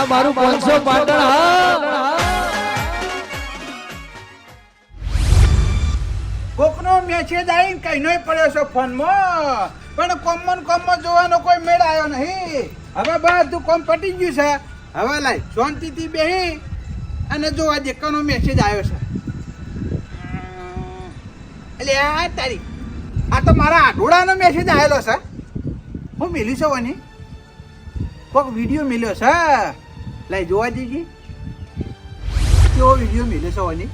આ મારું પાંચસો પાટણ કોકનો મેસેજ આવીને નહીં પડ્યો છે ફોનમાં. પણ કોમન કોમમાં જોવાનો કોઈ મેળ આવ્યો નહીં. હવે બધું કોમ પટી ગયું છે. હવે લાય, શાંતિથી બેહી અને જોવા દે કનો મેસેજ આવ્યો છે. એટલે આ તારી, આ તો મારા આઢોડાનો મેસેજ આવેલો છે. હું મેલ્યું છે કોક વીડિયો મેલ્યો છે. લાય જોવા દેજી કેવો વીડિયો મેલ્યો છો અને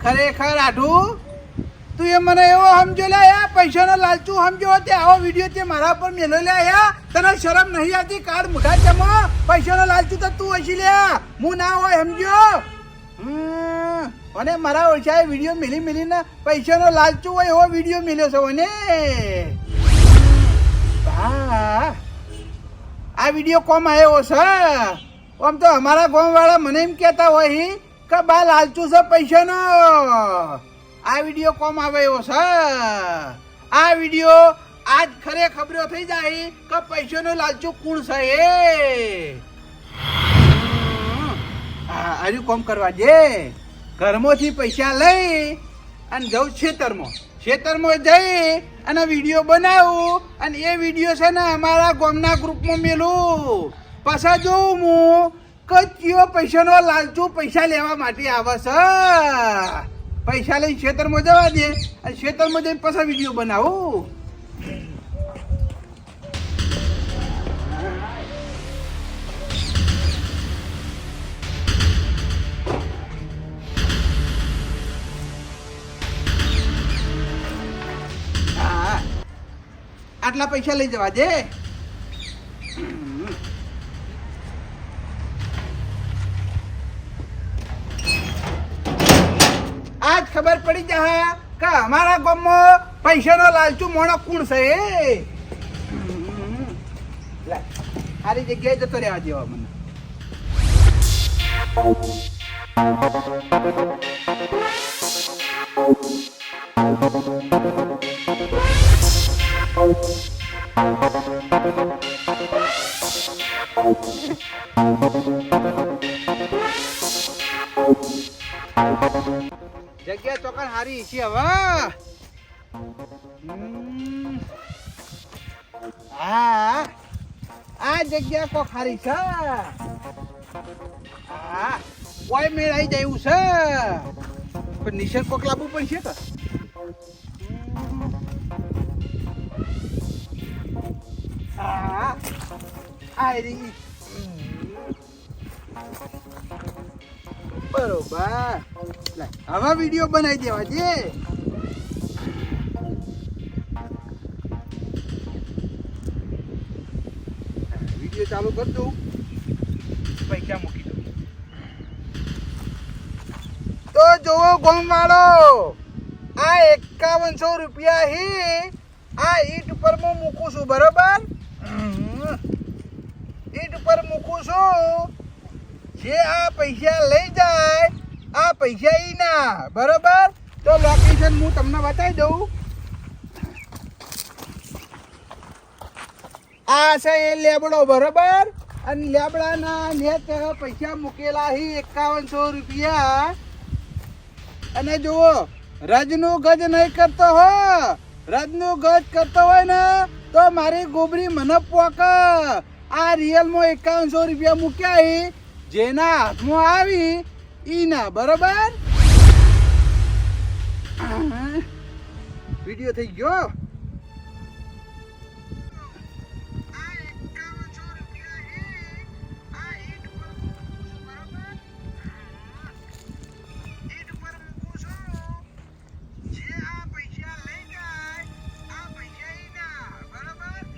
ખરેખર આઢું તું એ મને એવો સમજો લે આ પૈસાનો લાલચું સમજો તે આવો વીડિયો તે મારા પર મેલો લે આયા તને શરમ નહીં આવતી કાર્ડ મુઠા ચમો પૈસાનો લાલચુ તો તું હશી લે. હું ના હોય સમજો હમ, અને મારા ઓછા વીડિયો મિલી મિલીને પૈસાનો લાલચુ હોય એવો વીડિયો મિલ્યો છે મને આ વીડિયો કોમ આવ્યો છે. આમ તો અમારા ગામવાળા મને એમ કહેતા હોય કે બા લાલચુ છે પૈસાનો. આ વીડિયો કોમ આવ્યો છે. આ વીડિયો આજ ખરે ખબરો થઈ જાય કે પૈસાનો લાલચુ કુણ છે એ? હજુ કોમ કરવા દે. ઘરમાંથી પૈસા લઈ અને જઉં ખેતરમાં. ખેતરમાં જઈ અને વીડિયો બનાવું અને એ વીડિયો છે ને અમારા ગામના ગ્રુપમાં મેલું. પાછા જોઉં હું કચ્યો પૈસાનો લાલચુ પૈસા લેવા માટે આવે છે. પૈસા લઈને ખેતરમાં જવા દે અને ખેતરમાં જઈને પાછા વીડિયો બનાવું. આટલા પૈસા લઈ જવા દે. આજ ખબર પડી જાય કે અમારા ગામમાં પૈસાનો લાલચુ મોણો કોણ છે? એ સારી જગ્યાએ જતો રહેવા જેવા મને. જગ્યા ચોકન હારી છે હવે. આ આ જગ્યા કોક હારી છે. આ કોઈ મેળ આવી જાય એવું છે. પણ નિશાન કોક લાવવું પડશે કે હા. આ રહી બરોબર. આવા વીડિયો બનાવી દેવા છે વીડિયો ચાલુ કરી દઉં. પૈસા મૂકી દઉં. તો જોવો ગોમ વાળો આ એકાવનસો રૂપિયા હી. આ ઈટ પર હું મૂકું છું, બરોબર. ઉપર મૂકું છું. જે આ પૈસા લઈ જાય, આ પૈસા ઈ ના બરોબર? તો લોકેશન હું તમને બતાવી દઉં. આ છે એ લેબડો, બરોબર? અને લેબડાના નેત પૈસા મૂકેલા હી એકાવનસો રૂપિયા. અને જુઓ, રજનું ગજ નહીં કરતો હો. રજનું ગજ કરતો હોય ને, તો મારી ગોબરી મને પોક. આ રિયલમાં એકાવનસો રૂપિયા મૂક્યા જેના હાથમાં આવી, ઈના, બરોબર? વીડિયો થઈ ગયો?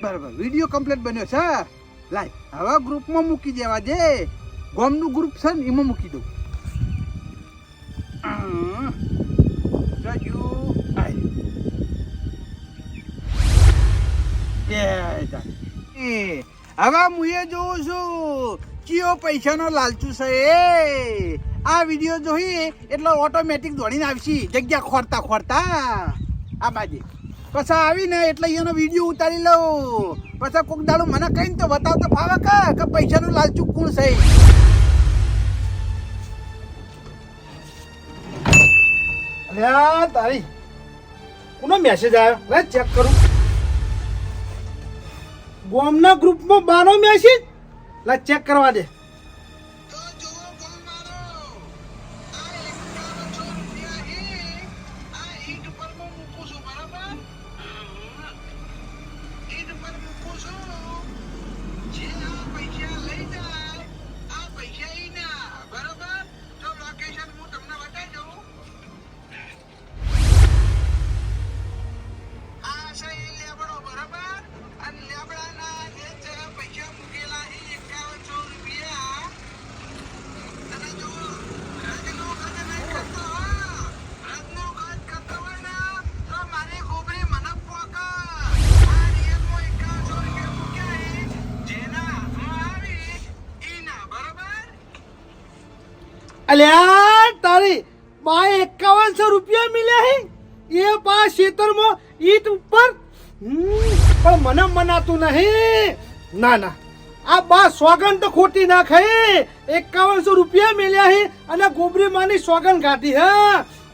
બરાબર, વીડિયો કમ્પ્લીટ બન્યો છે લાય, હવે ગ્રુપમાં મૂકી દેવા દે. ગોમનું ગ્રુપ છે ને, એમાં મૂકી દઉં. હમ. એ હવે હું એ જોઉં છું. કયો પૈસાનો લાલચુ છે એ. આ વીડિયો જોઈ એટલે ઓટોમેટિક દોડીને આવશી. જગ્યા ખોરતા ખોરતા. આ બાજુ. પછી આવીને એટલે એનો વીડિયો ઉતારી લઉં. પછી કોક દાડું મને કહીને તો બતાવતો ફાવે કે કે પૈસાનું લાલચુ કોણ છે? અલ્યા તારી, કોનો મેસેજ આવ્યો? લે ચેક કરું. ગોમના ગ્રુપમાં બાનો મેસેજ લે ચેક કરવા દે. અલ્યા, તારી બા એકાવનસો રૂપિયા મિલ્યા હે. એ બા ખેતરમાં ઈટ ઉપર? પણ મને મનાતું નહીં. ના ના. આ બા સોગન તો ખોટી ના ખાઈ એકાવનસો રૂપિયા મિલ્યા હે અને ગોબરી માની સોગન કાઢી, હે.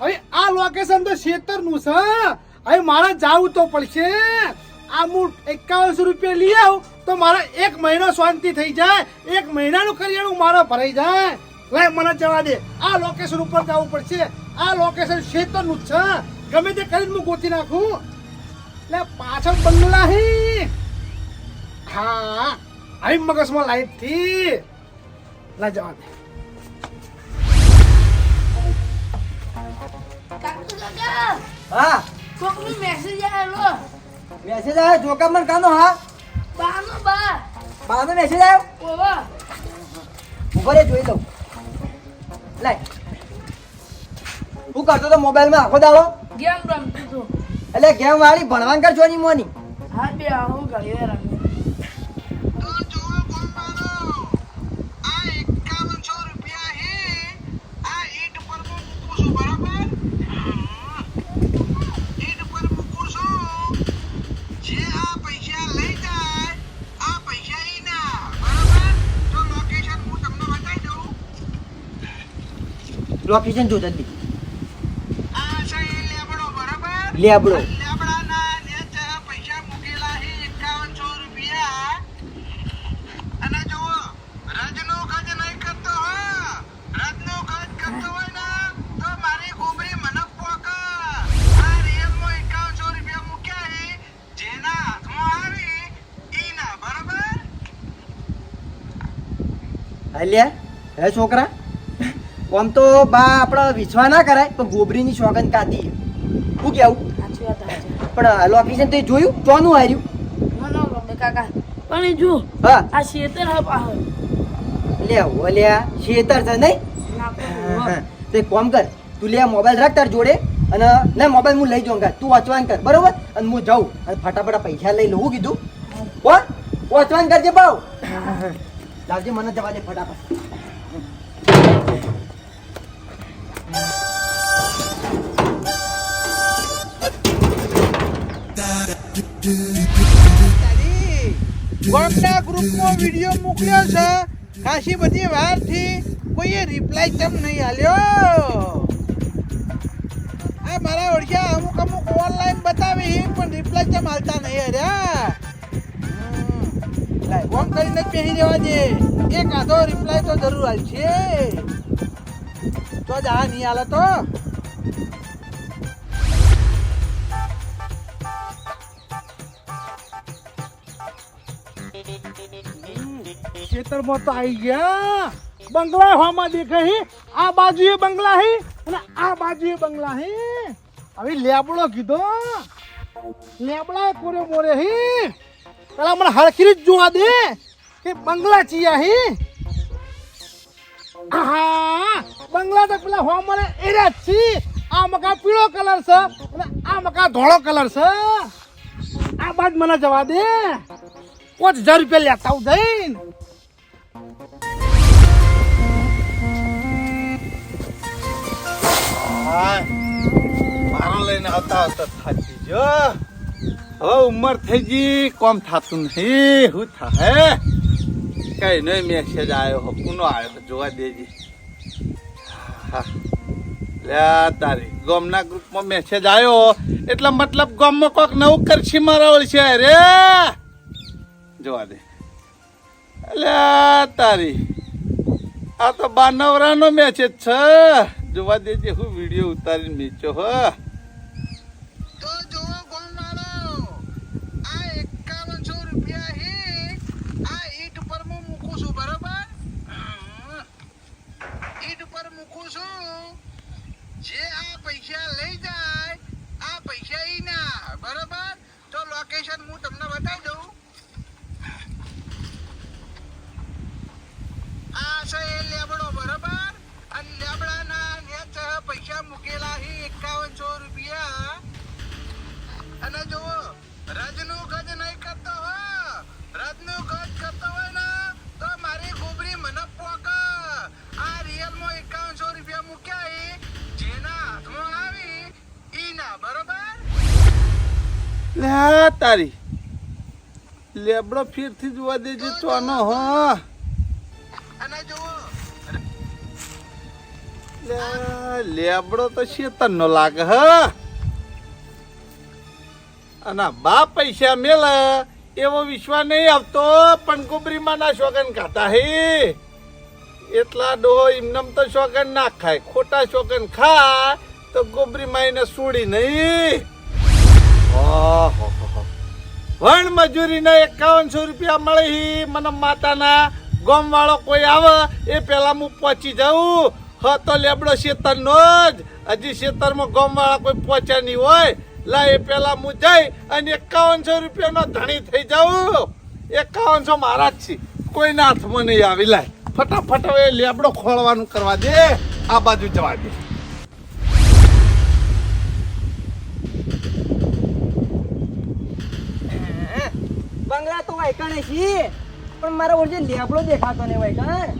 હવે આ લોકેશન તો ખેતરનું છે હવે મારે જાવું તો પડશે. આ હું એકાવનસો રૂપિયા લઈ આવું તો મારા એક મહિનો શાંતિ થઈ જાય. એક મહિનાનું કરિયાણું મારા ભરાઈ જાય. લે મને જવા દે. આ લોકેશન ઉપર જવું પડશે. આ લોકેશન ખેતરનું જ છે. ગમે તે કરીને હું ગોતી નાખું. લે પાછળ બંગલા હે. હા આવી મગજમાં લાઈટથી. લે જવા દે. હા. કોકનો મેસેજ આવ્યો મેસેજ આવ્યો જોકામણ કાનો હા? બાનો બા. બાનો મેસેજ આવ્યો? ઓવા જોઈ લઉં. લાય હું કરતો તો મોબાઈલમાં આખો દાડો. ગેમ રમતો હતું એટલે ગેમ વાળી ભણવાન કર જોની મોની. હા બે આવું ઘરે રમે તો જુઓ ગોપાલો, આ એકાવનસો રૂપિયા હે, આ ઈંટ પર હું મૂકું છું, બરાબર? ઈંટ પર મૂકું છું. જે આ પૈસા લઈ જાય, આ પૈસા ઈના, બરાબર? તો location હું તમને બતાવી દઉં. લોકેશન જો જલ્દી આ છે એ લેબડો, બરાબર? લેબડો લેબડાના નેચે પૈસા મૂકેલા છે એકાવનસો રૂપિયા અને જુઓ રાજનો ખર્ચ નહીં કરતો હોય રાજનો ખર્ચ કરતો હોય ને તો મારી ખોબરી મને પોકે આ રિયલમાં એકાવનસો રૂપિયા મૂક્યા છે જેના હાથમાં આવી ઈના બરાબર? અલ્યા હે છોકરા? આમ તો બા આપણે વિશ્વા ના કરાય પણ ગોબરીની સોગન કાઢી શું કેવું? પણ લોકેશન તો જોયું? ચોનું હાર્યું? કાકા. પણ જો હા. આ શેતર આવે લે ઓલ્યા શેતર છે નહીં? તો એક કામ કર તું લે મોબાઈલ રાખ તાર જોડે અને ના મોબાઈલ હું લઈ જાઉં. તું વાંચવાન કર બરોબર? અને હું જાઉં. અને ફટાફટ પૈસા લઈ લઉં કીધું. વાંચવાન કરજે બાવ લાવજે મને જવા દે ફટાફટ. તારી ગ્રુપનો વીડિયો મોકલ્યો છે. ખાસી બધી વારથી કોઈએ રિપ્લાય કેમ નહીં આલ્યો? આ મારા ઓળખ્યા અમુક અમુક ઓનલાઈન બતાવી પણ રિપ્લાય કેમ આલતા નહીં અરે. ફોન કરીને પહેરી જવા દે. એક આધો રિપ્લાય તો જરૂર આલશે. તો જ આ નહીં આલે તો. ખેતરમાં તો આવી ગયા. બંગલા હોમાં દેખાય હે. આ બાજુએ બંગલા હે અને આ બાજુએ બંગલા હે. હવે લેબડો કીધો. લેબડા કોરે મોરે હે. પેલા મને હરખી જ જોવા દે કે બંગલા ચિયા હે. આહા, બંગલા તો પેલા હોમાં એરા જ છે. આ મકા પીળો કલર છે અને આ મકા ધોળો કલર છે. આ બાજ મને જવા દે. પાંચ હજાર રૂપિયા લેતા આવું જઈને હાય મારો લઈને આવતા આવતા થાકી જો હવે ઉંમર થઈ ગઈ, કોમ થાતું નહીં હું થાય કઈ નહીં મેસેજ આવ્યો કુનો આવ્યો જોવા દેજી. હા. લે તારી, ગોમના ગ્રુપમાં મેસેજ આવ્યો એટલે મતલબ ગોમમાં કોક નવું કરશી મારા છે રે જોવા દે. લે તારી આ તો બાનવરાનો મેસેજ છે. જોવા દેજે હું વીડિયો ઉતારીને મેચ્યો હ તો જોવો ગોમવાળો આ એકાવનસો રૂપિયા હે આ ઈટ પર હું મૂકું છું બરોબર ઈટ પર મૂકું છું જે આ પૈસા લઈ જાય આ પૈસા ઈ ના બરોબર તો લોકેશન હું તમને બતાવી દઉં આ છે એ લેબડો બરોબર અને લેબડાના નેચ પૈસા મૂકેલા છે એકાવનસો રૂપિયા અને જુઓ રજનું ગજ નહીં કરતો હો રજનું ગજ કરતો હોય ને તો મારી ખોબરી મને પોક આ રિયલમાં એકાવનસો રૂપિયા મૂક્યા એ જેના હાથમાં આવી ઈ ના બરોબર લે તારી. લેબડો ફીરથી જોવા દેજે તો આનો, હા. લેબડો તો શેતન નો લાગે, હ. અને બા પૈસા મેલ, એવો વિશ્વાસ નહીં આવતો, પણ ગુબરીમાં ના શોગન ખાતા હે. એટલા ડોહો એમનેમ તો શોગન ના ખાય. ખોટા શોગન ખા, તો ગોબરીમાં એને સુડી નહીં. વણ મજૂરીના એકાવનસો રૂપિયા મળે હી. મને માતાના ગોમ વાળો કોઈ આવે, એ પેલા હું પહોંચી જાઉં. હ, તો લેબડો શેતરનો જ. હજી શેતરમાં ગોમ વાળા કોઈ પહોંચ્યા નહીં હોય. લા, એ પેલા હું જઈ અને એકાવનસો રૂપિયાનો ધણી થઈ જાઉં. એકાવનસો મારા જ છે. કોઈના હાથમાં નહીં આવી. લાય ફટાફટ હવે લેબડો ખોળવાનું કરવા દે. આ બાજુ જવા દે. બંગલા તો વાયકાણે છીએ પણ મારા ઓળજે લેબડો દેખાતો ને વાયકાણ.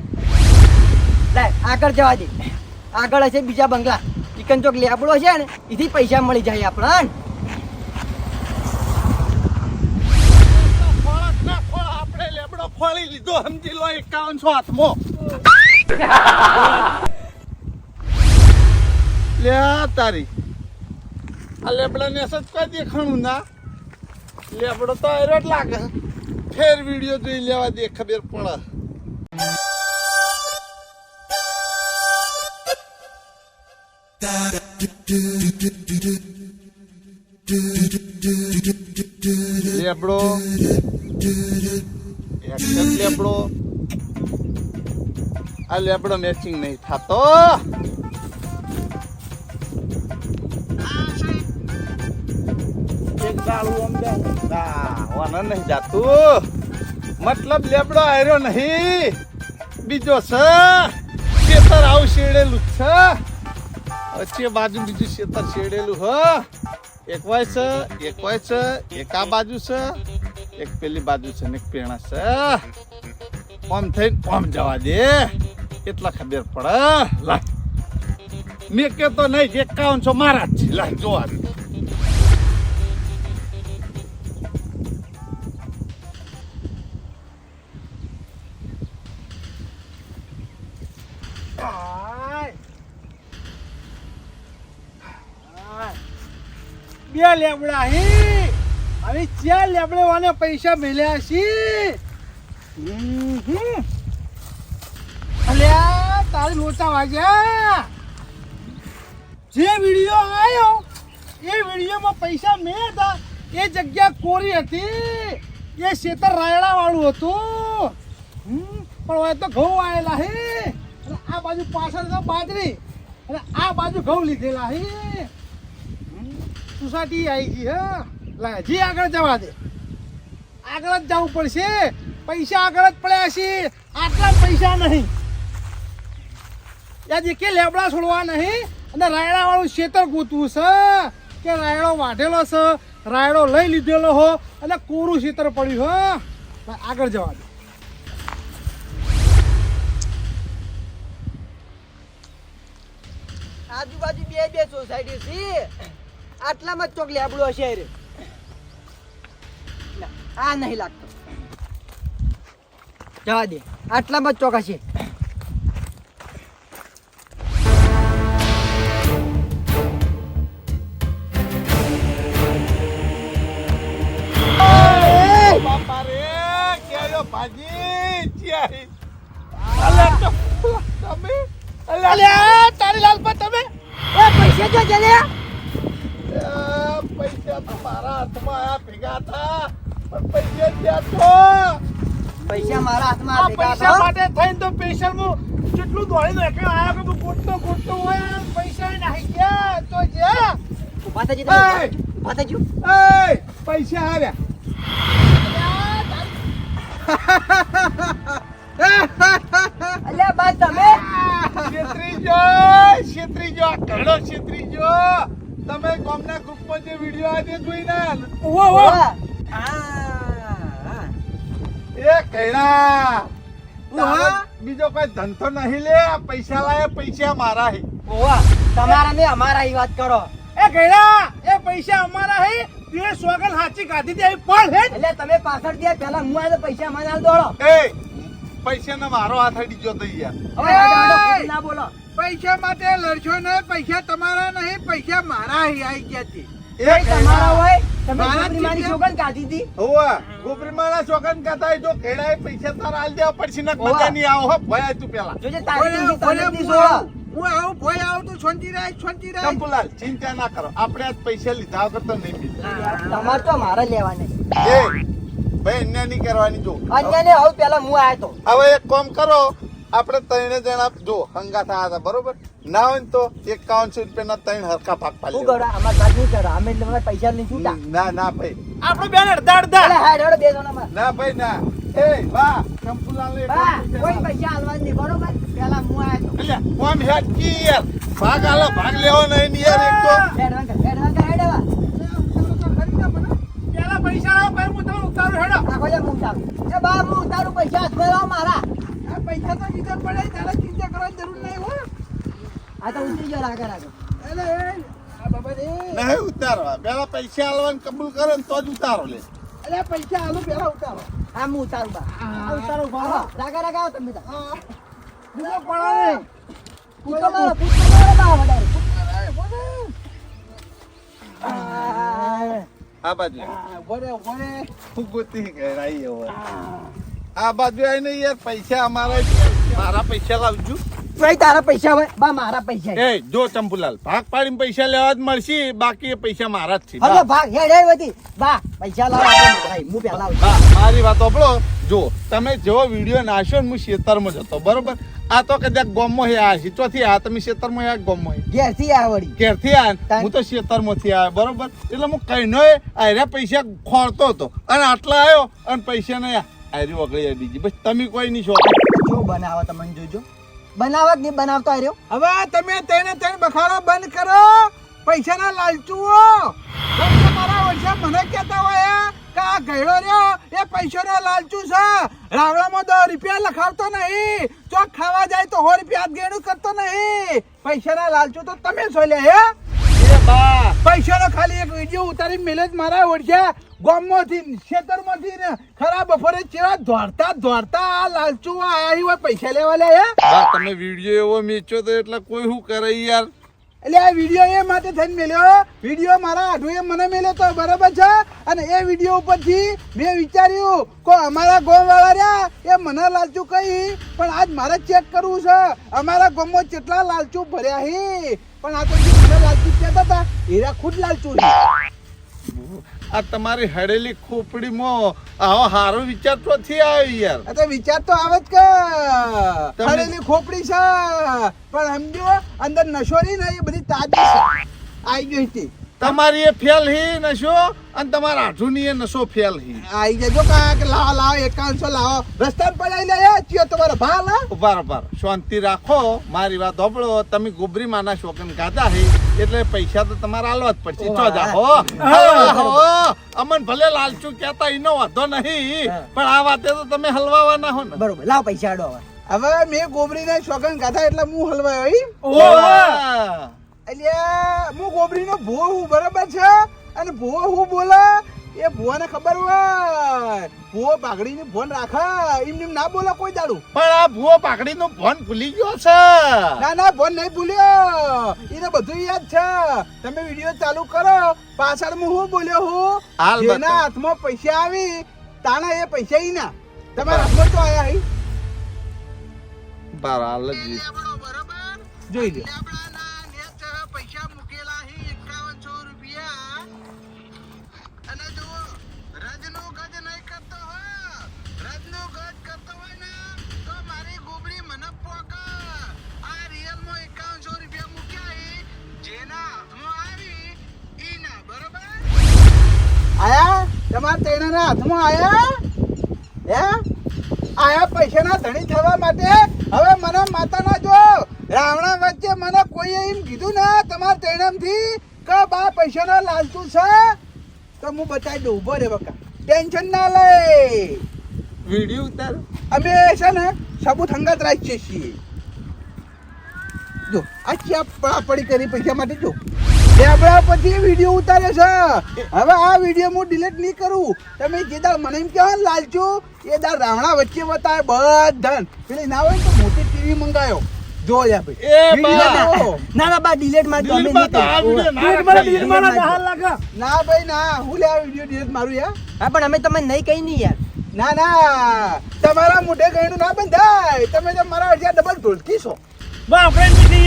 લે, આગળ જવા દે. આગળ હશે બીજા બંગલા. ચિકન ચોક લેબડો છે ને, એથી પૈસા મળી જાય આપણા ખોળક ના આપણે લેબડો ખોળી લીધો સમજી લો એકાવનસો હાથમાં લે તારી. આ લેબડા ને સચ કોઈ દેખાણું ના. લેબડો તો એરો જ લાગે. ફેર વીડિયો જોઈ લેવા દે, ખબર પડે. લેબડો. એક્શન લેબડો. આ લેબડો મેચિંગ નહીં થતો. ના નહીં જાતું. મતલબ લેબડો આવ્યો નહીં. બીજો છે ખેતર આવું શેડેલું છે. વચ્ચે બાજુ બીજું ખેતર શેડેલું, હ. એક વાય છે, એક વાય છે, એક આ બાજુ છે, એક પેલી બાજુ છે ને એક પેણા છે. ઓમ થઈને ઓમ જવા દે. એટલા ખબર પડે. લાય. મેં કેતો નહીં, એકાવનસો મારા જ છે. લાય, જોવા દે. બે લેબડા હે. હવે ચાર લેબડે વાને પૈસા મેલ્યા છે. અલ્યા તારે લોચા વાગ્યા જે વીડિયો આવ્યો એ વિડીયોમાં પૈસા મેં હતા. એ જગ્યા કોરી હતી. એ શેતર રાયડા વાળું હતું પણ હવે તો ઘઉં આવેલા હે. અને આ બાજુ પાછળ બાજરી. અને આ બાજુ ઘઉં લીધેલા હે. સોસાયટી આવી ગઈ, હા? લા જી આગળ જવા દે. આગળ જ જવું પડશે. પૈસા આગળ જ પડ્યા છે. આટલા પૈસા નહીં. યાદ કે લેબડા છોડવા નહીં, અને રાયડા વાળું ખેતર ગોતવું છે. કે રાયડો વાઢેલો છે, રાયડો લઈ લીધેલો હો, અને કોરું ખેતર પડ્યું, હો? આગળ જવા દે. આજુબાજુ બે બે સોસાયટી છે. આટલામાં જ ચોક લેબડો હશે રે આ નહીં લાગતો. જવા દે. આટલામાં જ ચોક હશે. આ પૈસા. માટે થઈને તો સ્પેશિયલ હું કેટલું દોડી નાખ્યો આયા કે તું ગોટતો ગોટતો હોય પૈસા નાખી ગયા તો જે માતાજી! ઊભા એ પૈસા આવ્યા અલ્યા બા તમે છેત્રીજો છેત્રીજો આ ઘણો છેત્રીજો તમે ગામના ગ્રુપમાં જે વીડિયો આજે જોઈ ના. એ ઉહા. બીજો કોઈ ધંધો નહીં લે પૈસા લાય પૈસા મારા હે. ઓવા તમારા ને અમારા ઈ વાત કરો. એ ગયડા એ પૈસા અમારા હે તે સોગન હાચી કાઢી દે પણ હે. એટલે તમે પાછળ દે પહેલા હું આ પૈસા મને દોડો. એ પૈસા ને મારો હાથ હડી ગયો તો યાર. ના બોલો. પૈસા માટે લડશો ને પૈસા તમારા નહીં પૈસા મારા હે આઈ ગયા છે. એ તમારા હોય તમે મારા જીત્યા. કાઢી દી. હોવા. ગોબરીમાના છોકન કહેતા જો કેડાએ પૈસા તારા હાલ દેવા પડશે ને. મજા નહીં આવો હો ભયા તું પેલા. જોજે તારી ની હું આવું ભય આવું તો છોંટી રાય છોંટી રાય. ચંપુલાલ ચિંતા ના કરો. આપણે આજ પૈસા લીધા વગર તો નહીં પીધા. તમારે તો મારે લેવાને. એ ભાઈ અન્ય નહીં કરવાની જો. અન્ય ને હવે પેલા હું આયો તો. હવે એક કામ કરો આપણે ત્રણે જણા જો હંગા થયા હતા બરોબર? ના હોય ને તો એકાવનસો રૂપિયાના ત્રણ હરખા ભાગ પાડી અમારે કાઢ નહીં કરો. અમે પૈસા નહીં છૂટા ના ના ભાઈ. આપણે બેન અડધા અડધા. અરે હાડ હાડ બેસો ના માં ના ભાઈ ના. એ વાહ ચંપુલાલ બા કોઈ પૈસા હાલવા નહીં બરોબર? પેલા હું આ તો. એટલે કોમ હેડ કી યાર? ભાગ આલો ભાગ લેવો નહીં ની યાર એક તો. હેડવા કર હેડવા કર હેડવા. પેલા પૈસા લાવો પછી હું તમને ઉતારું હેડો. આખો જા હું ઉતારું. એ બા હું ઉતારું પૈસા લાવો મારા. આ પૈસા તો બીજા પડે તારે ચિંતા કરવાની જરૂર નહીં હો આ તો ઉતરી ગયો રાગા રાગા એટલે નહીં ઉતારવા પેલા પૈસા આલવાનું કબૂલ કરે ને તો જ ઉતારો લે. અરે પૈસા આલો પેલા ઉતારો. આ હું ઉતારું બા. ઉતારો બા. રાગા રાગા આવો તમે બીજો પડો પૂછો મારો પૂછો બા વધારે આ, આ બાજુ વરે વરે હું ગોતી ગયા આ બાજુ આવીને યાર પૈસા અમારા મારા પૈસા લાવજો. ભાઈ તારા પૈસા હોય બા મારા પૈસા એ જો ચંપુલાલ ભાગ પાડીને પૈસા લેવા જ મળશે બાકી પૈસા મારા જ છે હલો ભાગ હેડ હેડ વધી. બા પૈસા લાવો ભાઈ હું પેલા આવું મારી વાત સાંભળો. જો તમે જેવો વીડિયો નાખ્યો ને હું ખેતરમાં જતો બરોબર? આ તો કદાચ ગોમમાં હે આ ચોથી આ તમે ખેતરમાં આ ગોમમાં આ વળી. ઘેરથી આ હું તો ખેતરમાંથી આવ્યો બરોબર? એટલે હું કહીનો આયરા પૈસા ખોરતો હતો. અને આટલા આવ્યો અને પૈસા નહીં આયરી વગડી બીજી. બસ તમે કોઈ નહીં છો. જો બનાવો તમે જોજો. બનાવક નહીં બનાવતો આવ્યો હવે તમે તેને તેને બખાડો, બંધ કરો. પૈસાના લાલચુઓ. મારા વર્ષે મને કહેતા હોય કે આ ગયડો રહ્યો, એ પૈસાનો લાલચુ છે. રાવળામાં દસ રૂપિયા લખાવતો નહીં. ચોક ખાવા જાય તો સો રૂપિયા ગેણું કરતો નહીં. પૈસાના લાલચુ તો તમે છો લે હે? પૈસાનો ખાલી એક વીડિયો ઉતારી મેલે જ મારા ઓળખ્યા ગામમાંથી ખેતરમાંથી ને ખરા બપોરે ચેવા દોડતા દોડતા આ લાલચુ આયા હોય પૈસા લેવા લે હે? તમે વીડિયો એવો મેચ્યો તો એટલે કોઈ શું કરે યાર? એટલે આ વીડિયો એ માટે થઈને મેલ્યો વીડિયો મારા આઢુએ મને મેલ્યો તો બરાબર છે. અને એ વીડિયો ઉપરથી મેં વિચાર્યું કે અમારા ગામવાળા રહ્યા? એ મને લાલચું કહી પણ આજ મારે ચેક કરવું છે. અમારા ગામમાં કેટલા લાલચું ભર્યા હે? પણ આ તો જે મને કહેતા હતા એરા ખુદ લાલચું આ તમારી હડેલી ખોપડીમાં આવો હારો વિચાર તો થી આવ્યો યાર. આ તો વિચાર તો આવે જ કે. હડેલી ખોપડી છે. પણ સમજો અંદર નશોરી ને એ બધી તાજી છે. આવી ગઈ હતી. તમારી એ ફેલ હી નશો અને તમારા આઠુની એ નશો ફેલ હી. આઈ જજો કાક લાવો લાવો એકાંશો લાવો. રસ્તા પડાઈ લે ચિયો તમારો ભાલ ઊભા શાંતિ રાખો. મારી વાત હોબળો તમે ગુબરી માના શોકન ગાધા હી એટલે પૈસા તો તમારે આલવા જ પડશે. ચો જા હો. હો. અમન ભલે લાલચુ કહેતા ઈનો વાંધો નહીં પણ આ વાતે તો તમે હલવાવાના હો ને. બરોબર. લાવ પૈસા આડો હવે. હવે મેં ગોબરીના શોકન ગાધા એટલે હું હલવાયો અલ્યા હું ગોબરીનો ભૂવો હું બરાબર છે? અને ભો હું બોલે એ ભૂવાને ખબર હોય ભૂવો પાઘડીને ફોન રાખે એમ ના બોલે કોઈ દાડું. પણ આ ભૂવો પાકડીનું ફોન ભૂલી ગયો છે. ના ના ફોન નહીં ભૂલ્યો. એને બધું યાદ છે. તમે વીડિયો ચાલુ કરો. પાછળ હું શું બોલ્યો હું હાલ જેના હાથમાં પૈસા આવી તાના એ પૈસા ઈ ના તમારા હાથમાં તો આયા હી. બરાબર. જોઈ લો આયા? હે? આયા પૈસાના ધણી થવા માટે? હવે મને માતાના જો રાવણા વચ્ચે મને કોઈએ એમ કીધું ને તમારા તેણામથી કે બા પૈસાનો લાલતું છે? તો હું બતાવી દઉં ઊભો રે બકા. ટેન્શન ના લે. વીડિયો ઉતાર. અમે છે ને સબૂત હંગાત રાખીએ છીએ. જો આ ચા પડી કરી પૈસા માટે જો. લેબડા પછી વીડિયો ઉતાર્યો છે. હવે આ વીડિયો હું ડિલીટ નહીં કરું. તમે જે દાળ મને એમ કહેવા ને એ દાળ રાવણા વચ્ચે બતાવે બધાન. પેલી ના હોય તો મોટી ટીવી મંગાયો. જો યા ભાઈ એ વીડિયો બા. જો. ના ના બા ડિલેટમાં તો અમે દિલમાં નહીં તો આ કરીએ. વીડિયો ના ડીટ મારા રખાય. ડીટ મારા જહાલ લાગે ના ભાઈ ના. હું લે આ વીડિયો ડિલીટ મારું યાર? હા પણ અમે તમને નહીં કહી નહીં યાર. ના ના. તમારા મોઢે ગયણું ના બંધાય. તમે તો મારા અડધા ડબલ ઢોલકી છો. બા આપણે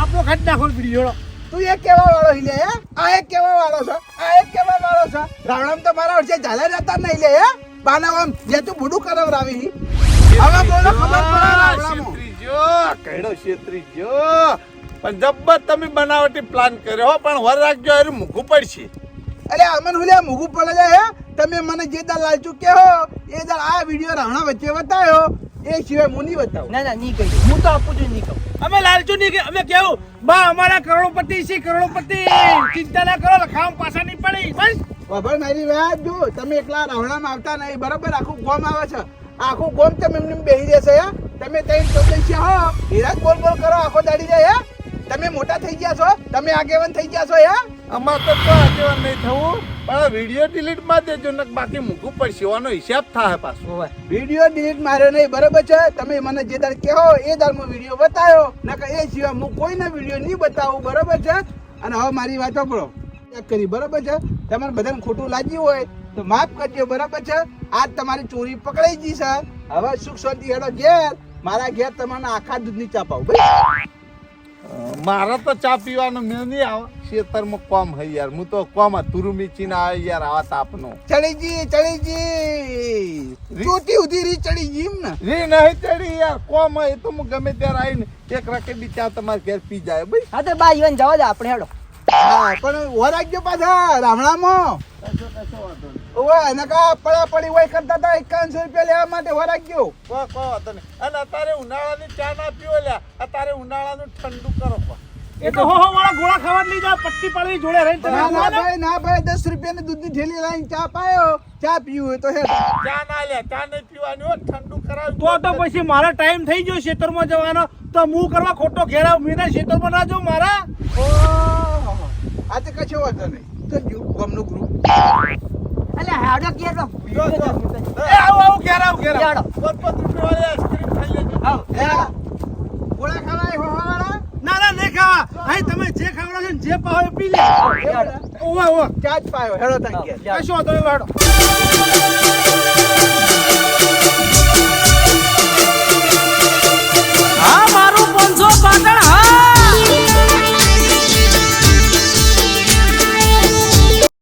આપણો ખાટ નાખો વીડિયો તું એક કેવા વાળો હિલે હે? આ એક કેવા વાળો છે? આ એક કેવા વાળો છે? રાવણામ તો મારા વર્ષે ઝાલે રહેતા નહીં લે હે? બાનાવામ જે તું બુડું કરવ રાવી હવે બોલો ખબર પડે રાવણામાં. છેતરીજો, કઈડો જો પણ જબ્બર તમે બનાવટી પ્લાન કર્યો હો, પણ વર રાખજો હારું મૂકવું પડશે. અરે અમન હુલે મૂકવું પડે છે હે? તમે મને જે દાલ લાલચુ કહો એ દાલ આ વીડિયો રાવણા વચ્ચે બતાવ્યો. એ સિવાય હું નહીં બતાવું. ના ના નહીં કહી હું તો આપું છું નહીં કહું. અમે લાલચુ નહીં કે અમે કેવું? બા, અમારા કરોડપતિ છે, કરોડપતિ. ચિંતા ના કરો ખામ પાછા નહીં પડી. બસ. ખબર મારી વાત જો તમે એકલા રાવણામાં આવતા નહીં, બરાબર? આખું ગોમ આવે છે. આખું ગોમ તમે એમને બેસી જશે તમે તઈ ચોદશિયા હો હીરાજ બોલ બોલ કરો, આખો દાડી જાય, હે? તમે મોટા થઈ ગયા છો? તમે આગેવાન થઈ ગયા છો હે? અમાર તો તો આગેવાન નહીં થવું. પણ વીડિયો ડિલીટમાં દેજો ને બાકી મૂકવું પડશે. એનો હિસાબ થાય પાછો. વીડિયો ડિલીટ માર્યો નહીં બરાબર છે? તમે મને જે દર કહો એ દર મો વીડિયો બતાવ્યો નકર એ સિવાય હું કોઈને વીડિયો નહીં બતાવું બરાબર છે? અને હવે મારી વાત સાંભળો. ચેક કરી બરાબર છે? તમારે બધાને ખોટું લાગ્યું હોય તો માફ કરજો બરાબર છે? આજ તમારી ચોરી પકડાઈ ગઈ છે. હવે સુખ શાંતિ હેડો ઘેર. મારા ઘેર તમારા આખા દૂધની ચા પાવું મારે તો ચા પીવાનો મેળ નહીં આવે. ખેતરમાં કોમ હૈ યાર. હું તો કોમ તુરુમી ચીન આવે યાર આવા તાપનો ચડીજી ચડીજી. ચોટી ઉધી રી ચડી ગઈ ને. રી નહીં ચડી યાર. કોમ એ તો હું ગમે ત્યારે આવીને એક રકેબી ચા તમારે ઘેર પી જાય. ભાઈ હા તો બા ઈવન જવા દે આપણે હેડો. હા. પણ ઓ રાખજો પાછા રામણામાં. ઓવે નકા પડા પડી હોય કરતા તા એકાવનસો રૂપિયા લેવા માટે હો રાખજો કો કો તને અને અત્યારે ઉનાળાની ચા ના પીવો લ્યા. અત્યારે ઉનાળાનું ઠંડુ કરો કો એ તો હો હો વાળા ગોળા ખાવા લઈ પટ્ટી પાડવી જોડે રહીને ના ના ભાઈ ના ભાઈ દસ રૂપિયાની દૂધની થેલી લાવીને ચા પાયો. ચા પીવું તો હે ચા ના લે ચા નહીં પીવાની હો ઠંડુ કરાવ તો તો પછી મારા ટાઈમ થઈ ગયો ખેતરમાં જવાનો. તો હું કરવા ખોટો ઘેરા આવું મેં ખેતરમાં ના જાઉં મારા? ઓહો. આ કશો વાંધો નહીં. તો ગમનું ગ્રુપ અલે હાડો કે તો એ આવો આવો કે આવો કે આવો. 5 રૂપિયા વાળી આઈસ્ક્રીમ ખાઈ લેજો. આવો ગોળા ખાવાય હો વાળા ના ના નહીં ખાવા. અહીં તમે જે ખાવડો છે જે પાવે પી લે ઓવા ઓવા. ચાજ પાયો હેડો તંકે કશો તો વાળો. હા મારું 500 પાટણ